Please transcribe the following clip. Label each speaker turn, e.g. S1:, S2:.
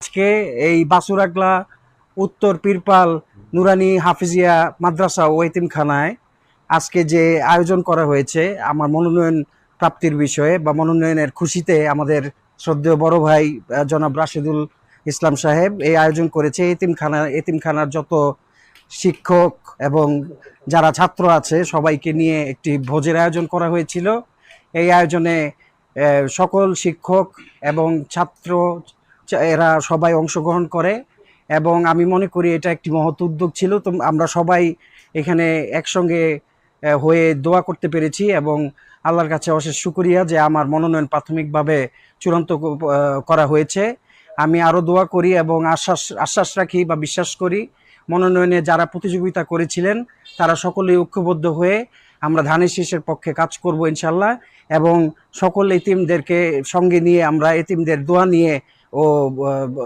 S1: আজকে এই বাসুরাগলা, উত্তর পীরপাল, নুরানি হাফিজিয়া মাদ্রাসা ও এতিমখানায় আজকে যে আয়োজন করা হয়েছে, আমার মনোনয়ন প্রাপ্তির বিষয়ে বা মনোনয়নের খুশিতে আমাদের শ্রদ্ধেয় বড় ভাই জনাব রাশেদুল ইসলাম সাহেব এই আয়োজন করেছে। এতিমখানা, এতিমখানার যত শিক্ষক এবং যারা ছাত্র আছে, সবাইকে নিয়ে একটি ভোজের আয়োজন করা হয়েছিল। এই আয়োজনে সকল শিক্ষক এবং ছাত্র এরা সবাই অংশগ্রহণ করে এবং আমি মনে করি এটা একটি মহৎ উদ্যোগ ছিল। তো আমরা সবাই এখানে একসঙ্গে হয়ে দোয়া করতে পেরেছি এবং আল্লাহর কাছে অশেষ শুকরিয়া যে আমার মনোনয়ন প্রাথমিকভাবে চূড়ান্ত করা হয়েছে। আমি আরও দোয়া করি এবং আশ্বাস আশ্বাস রাখি বা বিশ্বাস করি, মনোনয়নে যারা প্রতিযোগিতা করেছিলেন, তারা সকলেই ঐক্যবদ্ধ হয়ে আমরা ধানের শীষের পক্ষে কাজ করব ইনশাল্লাহ এবং সকল এতিমদেরকে সঙ্গে নিয়ে আমরা এতিমদের দোয়া নিয়ে ও আহ,